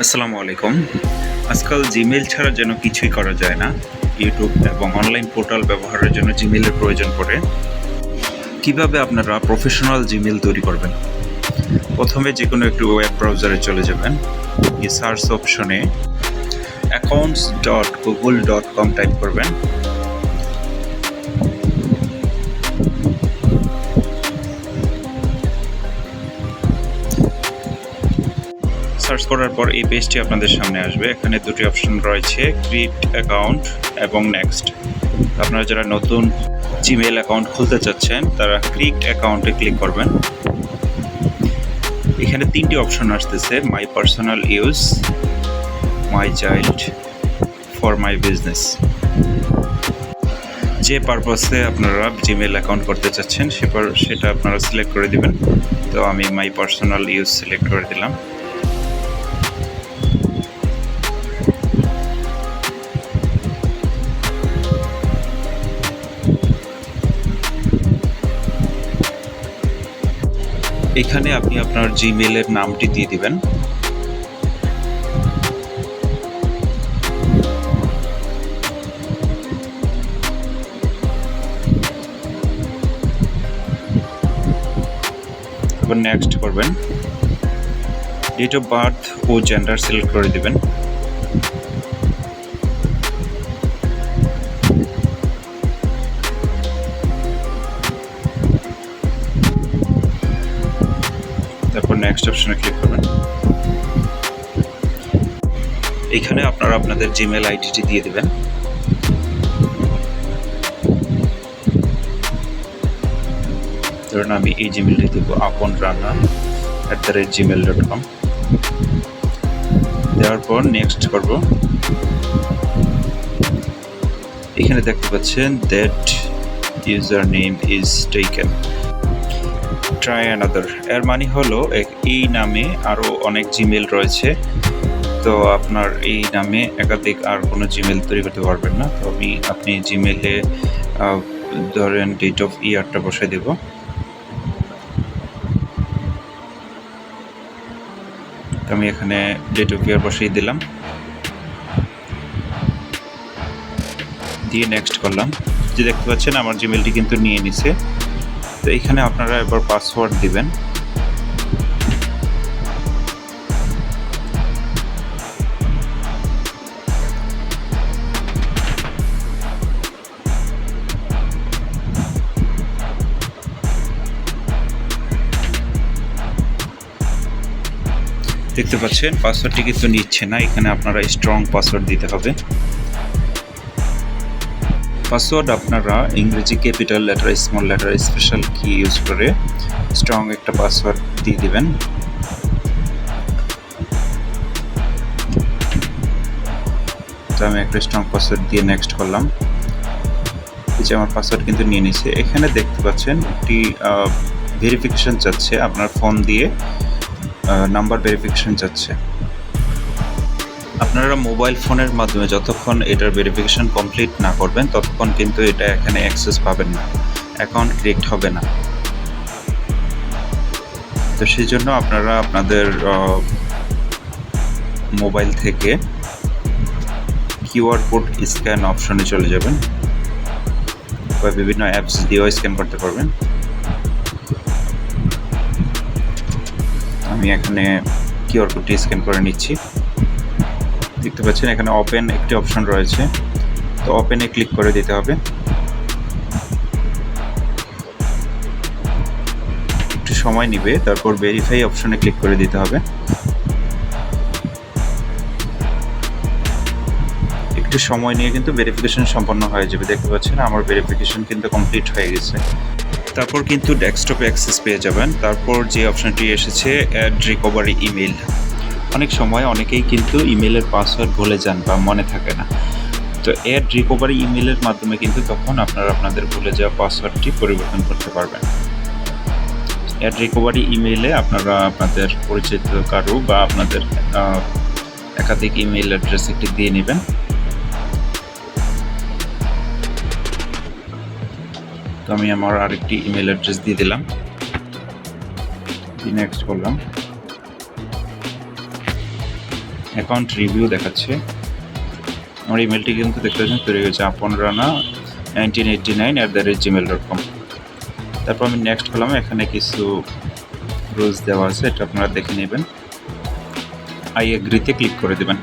আসসালামু আলাইকুম। আজকাল জিমেল ছাড়া যেন কিছুই করা যায় না ইউটিউব এবং অনলাইন পোর্টাল ব্যবহারের জন্য জিমেলের প্রয়োজন পড়ে। কীভাবে আপনারা প্রফেশনাল জিমেল তৈরি করবেন? প্রথমে যে কোনো একটি ওয়েব ব্রাউজারে চলে যাবেন। সার্চ অপশনে accounts dot Google dot com type করবেন। করার পর এই পেজটি আপনাদের সামনে আসবে। এখানে দুটি অপশন রয়েছে ক্রিয়েট অ্যাকাউন্ট এবং নেক্সট আপনারা যারা নতুন জিমেল অ্যাকাউন্ট খুলতে চাচ্ছেন, তারা ক্রিয়েট অ্যাকাউন্টে ক্লিক করবেন। এখানে তিনটি অপশন আসতেছে my personal use my child for my business যে পারপাসে আপনারা জিমেল অ্যাকাউন্ট করতে চাচ্ছেন সেবার সেটা আপনারা সিলেক্ট করে দিবেন। তো আমি মাই পার্সোনাল ইউজ সিলেক্ট করে দিলাম। এখানে আপনি আপনার জিমেলের নামটি দিয়ে দিবেন। নেক্সট করবেন। ডেট অফ বার্থ ও জেন্ডার সিলেক্ট করে দিবেন। অপশনে ক্লিক করবেন? এখানে আপনারা আপনাদের জিমেল আইডিটি দিয়ে দেবেন। ধরুন আমি এই জিমেলটি দেব Apon Rana at the rate Gmail dot com দেওয়ার পর নেক্সট করব। এখানে দেখতে পাচ্ছেন that user name is taken try another এর মানে হলো এই নামে আরও অনেক জিমেল রয়েছে। তো আপনার এই নামে একাধিক আর কোনো জিমেল তৈরি করতে পারবেন না। তো আমি আপনি জিমেলে ধরেন ডেট অফ ইয়ারটা বসে দেব। আমি এখানে ডেট অফ ইয়ার বসিয়ে দিলাম। দিয়ে নেক্সট করলাম। যে দেখতে পাচ্ছেন, আমার জিমেলটি কিন্তু নিয়ে নিছে। তো এখানে আপনারা এবার পাসওয়ার্ড দিবেন। দেখতে পাচ্ছেন পাসওয়ার্ডটি কিন্তু নিচ্ছে না। এখানে আপনারা স্ট্রং পাসওয়ার্ড দিতে হবে। পাসওয়ার্ড আপনারা ইংরেজি capital letter small letter special key use করে স্ট্রং একটা পাসওয়ার্ড দিয়ে দিবেন। তো আমি একটা স্ট্রং পাসওয়ার্ড দিয়ে নেক্সট করলাম। এই যে আমার পাসওয়ার্ড কিন্তু নিয়ে নিছে এখানে দেখতে পাচ্ছেন একটি ভেরিফিকেশন চাচ্ছে আপনার ফোন দিয়ে নাম্বার ভেরিফিকেশন চাচ্ছে আপনারা মোবাইল ফোনের মাধ্যমে যতক্ষণ এটার ভেরিফিকেশন কমপ্লিট না করবেন, ততক্ষণ কিন্তু এটা এখানে অ্যাক্সেস পাবেন না। অ্যাকাউন্ট ক্রিয়েট হবে না। তো সেই জন্য আপনারা আপনাদের মোবাইল থেকে কিউআর কোড স্ক্যান অপশনে চলে যাবেন বা বিভিন্ন অ্যাপস দিয়েও স্ক্যান করতে পারবেন। আমি এখানে কিউআর কোডটি স্ক্যান করে নিচ্ছি। দেখতে পাচ্ছেন, এখানে ওপেন একটি অপশন রয়েছে। তো ওপেনে ক্লিক করে দিতে হবে। একটু সময় নিবে, তারপর ভেরিফাই অপশনে ক্লিক করে দিতে হবে। একটু সময় নিয়ে কিন্তু ভেরিফিকেশন সম্পন্ন হয়ে যাবে। দেখতে পাচ্ছেন, আমার ভেরিফিকেশন কিন্তু কমপ্লিট হয়ে গেছে। তারপর কিন্তু ডেস্কটপে অ্যাক্সেস পেয়ে যাবেন। তারপর যে অপশনটি এসেছে অ্যাড রিকভারি ইমেল অনেক সময় অনেকেই কিন্তু ইমেলের পাসওয়ার্ড ভুলে যান বা মনে থাকে না। তো অ্যাড রিকভারি ইমেলের মাধ্যমে কিন্তু তখন আপনারা আপনাদের ভুলে যাওয়া পাসওয়ার্ডটি পরিবর্তন করতে পারবেন। অ্যাড রিকভারি ইমেলে আপনারা আপনাদের পরিচিত কারও বা আপনাদের একাধিক ইমেল অ্যাড্রেস একটি দিয়ে নেবেন। তো আমি আমার আরেকটি ইমেল অ্যাড্রেস দিয়ে দিলাম। নেক্সট করলাম। অ্যাকাউন্ট রিভিউ দেখাচ্ছে। আমার ইমেলটি কিন্তু দেখতে পাচ্ছেন, তৈরি হয়েছে Apon Rana nineteen eighty nine at the rate Gmail dot com তারপর আমি নেক্সট করলাম এখানে কিছু রুলস দেওয়া আছে, এটা আপনারা দেখে নেবেন। আই এগ্রিতে ক্লিক করে দেবেন।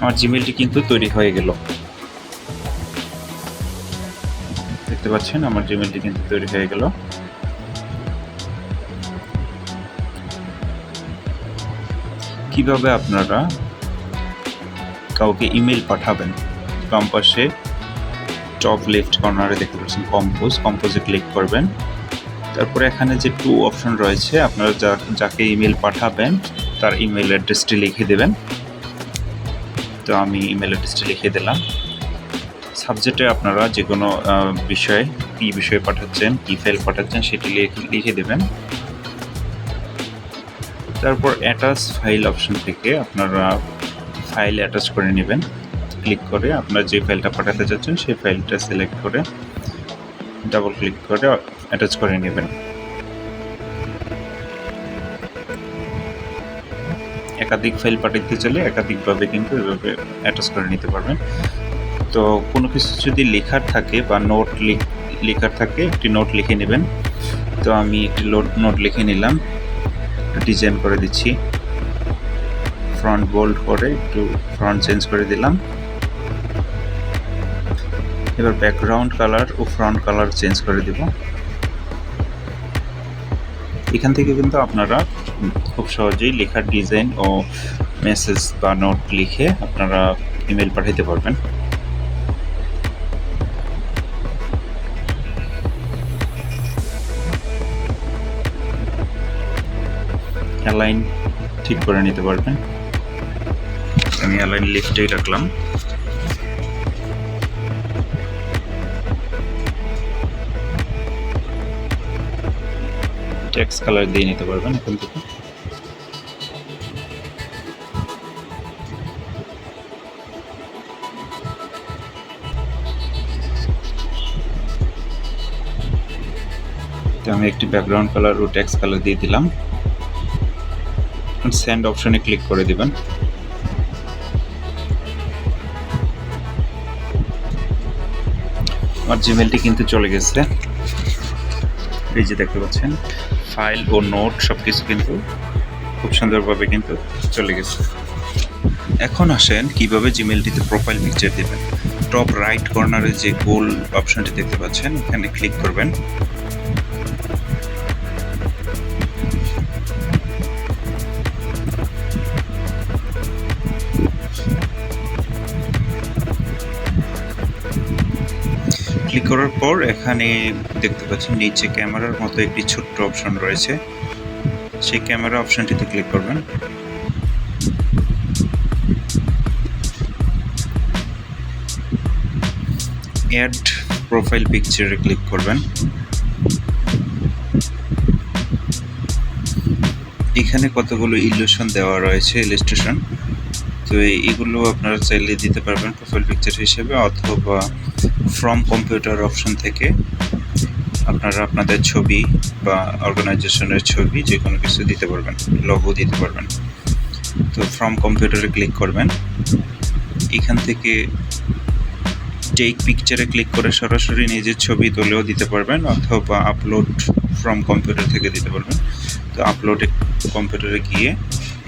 আমার জিমেলটি কিন্তু তৈরি হয়ে গেল। দেখতে পাচ্ছেন, আমার জিমেলটি কিন্তু তৈরি হয়ে গেল। কীভাবে আপনারা কাউকে ইমেল পাঠাবেন? বাম পাশে টপ লেফট কর্নারে দেখতে পাচ্ছেন কম্পোজ কম্পোজে ক্লিক করবেন। তারপরে এখানে যে টু অপশন রয়েছে, আপনারা যা, যাকে ইমেল পাঠাবেন, তার ইমেল অ্যাড্রেসটি লিখে দেবেন। তো আমি ইমেল অ্যাড্রেসটি লিখে দিলাম। সাবজেক্টে আপনারা যে কোনো বিষয়ে কী বিষয়ে পাঠাচ্ছেন, কী ফাইল পাঠাচ্ছেন, সেটি লিখে দেবেন। তারপর অ্যাটাচ ফাইল অপশন থেকে আপনারা ফাইল অ্যাটাচ করে নেবেন। ক্লিক করে আপনারা যে ফাইলটা পাঠাতে চাচ্ছেন সেই ফাইলটা সিলেক্ট করে ডাবল ক্লিক করে অ্যাটাচ করে নেবেন। একাধিক ফাইল পাঠাতে চাইলে একাধিকভাবে কিন্তু এভাবে অ্যাটাচ করে নিতে পারবেন। তো কোনো কিছু যদি লেখার থাকে বা নোট লেখার থাকে, একটি নোট লিখে নেবেন। তো আমি একটি নোট লিখে নিলাম। একটু ডিজাইন করে দিচ্ছি। ফ্রন্ট বোল্ড করে একটু ফ্রন্ট চেঞ্জ করে দিলাম। এবার ব্যাকগ্রাউন্ড কালার ও ফ্রন্ট কালার চেঞ্জ করে দিব। এখান থেকে কিন্তু আপনারা খুব সহজেই লেখার ডিজাইন ও মেসেজ বা নোট লিখে আপনারা ইমেল পাঠাতে পারবেন। অ্যালাইন ঠিক করে নিতে পারবেন। আমি অ্যালাইন লিফটেই রাখলাম। টেক্সট কালার দিয়ে নিতে পারবেন এখান থেকে। তো আমি একটি ব্যাকগ্রাউন্ড কালার ও টেক্সট কালার দিয়ে দিলাম। সেন্ড অপশনে ক্লিক করে দিবেন। আমার জিমেলটি কিন্তু চলে গেছে। এই যে দেখতে পাচ্ছেন ফাইল ও নোট সব কিছু কিন্তু খুব সুন্দরভাবে কিন্তু চলে গেছে। এখন আসেন কীভাবে জিমেলটিতে প্রোফাইল পিকচার দেবেন। টপ রাইট কর্নারে যে গোল অপশনটি দেখতে পাচ্ছেন, এখানে ক্লিক করবেন। ক্লিক করার পর এখানে দেখতে পাচ্ছেন নিচে ক্যামেরার মতো একটি ছোট্ট অপশন রয়েছে। সেই ক্যামেরা অপশনটিতে ক্লিক করবেন। অ্যাড প্রোফাইল পিকচারে ক্লিক করবেন। এখানে কতগুলো ইলিউশন দেওয়া রয়েছে ইলিস্ট্রেশন তো এগুলো আপনারা চাইলে দিতে পারবেন প্রোফাইল পিকচার হিসেবে অথবা ফ্রম কম্পিউটার অপশন থেকে। আপনারা আপনাদের ছবি বা অর্গানাইজেশনের ছবি যে কোনো কিছু দিতে পারবেন লগো দিতে পারবেন। তো ফ্রম কম্পিউটারে ক্লিক করবেন। এখান থেকে টেক পিকচারে ক্লিক করে সরাসরি নিজের ছবি তুলেও দিতে পারবেন অথবা আপলোড ফ্রম কম্পিউটার থেকে দিতে পারবেন। তো আপলোডে কম্পিউটারে গিয়ে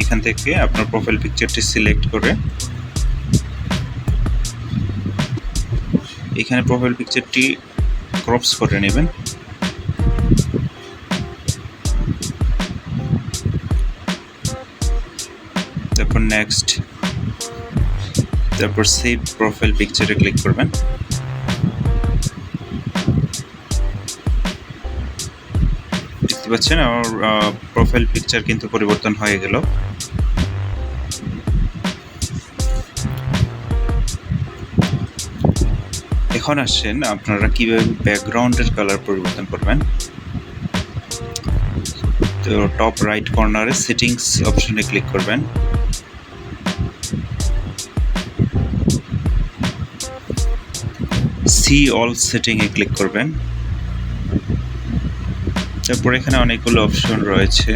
এখান থেকে আপনার প্রোফাইল পিকচারটি সিলেক্ট করে এখানে প্রোফাইল পিকচারটি ক্রপস করে নেবেন। তারপর নেক্সট তারপর সেভ প্রোফাইল পিকচারে ক্লিক করবেন। দেখতে পাচ্ছেন, আমার প্রোফাইল পিকচার কিন্তু পরিবর্তন হয়ে গেল। এখন আসছেন আপনারা কীভাবে ব্যাকগ্রাউন্ডের কালার পরিবর্তন করবেন? তো টপ রাইট কর্নারে সেটিংস অপশনে ক্লিক করবেন। সি অল সেটিংয়ে ক্লিক করবেন। তারপর এখানে অনেকগুলো অপশন রয়েছে।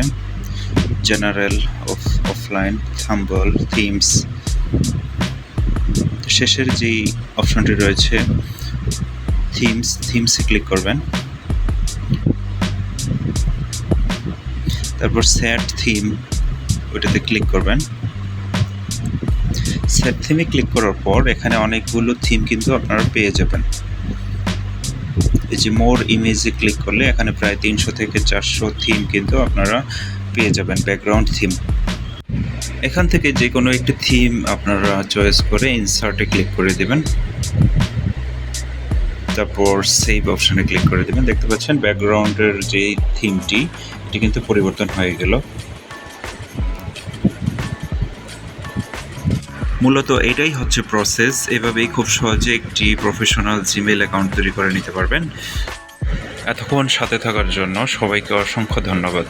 জেনারেল অফ অফলাইন থাম্বল থিমস শেষের যেই অপশনটি রয়েছে থিমস থিমসে ক্লিক করবেন। তারপর স্যাট থিম ওইটাতে ক্লিক করবেন। সেট থিমে ক্লিক করার পর এখানে অনেকগুলো থিম কিন্তু আপনারা পেয়ে যাবেন। এই যে মোর ইমেজে ক্লিক করলে এখানে প্রায় তিনশো থেকে চারশো থিম কিন্তু আপনারা পেয়ে যাবেন ব্যাকগ্রাউন্ড থিম এখান থেকে যে কোনো একটি থিম আপনারা চয়েস করে ইনসার্টে ক্লিক করে দেবেন। তারপর সেভ অপশনে ক্লিক করে দেবেন। দেখতে পাচ্ছেন ব্যাকগ্রাউন্ডের যে থিমটি এটি কিন্তু পরিবর্তন হয়ে গেল। মূলত এটাই হচ্ছে প্রসেস এভাবেই খুব সহজে একটি প্রফেশনাল জিমেল অ্যাকাউন্ট তৈরি করে নিতে পারবেন। এতক্ষণ সাথে থাকার জন্য সবাইকে অসংখ্য ধন্যবাদ।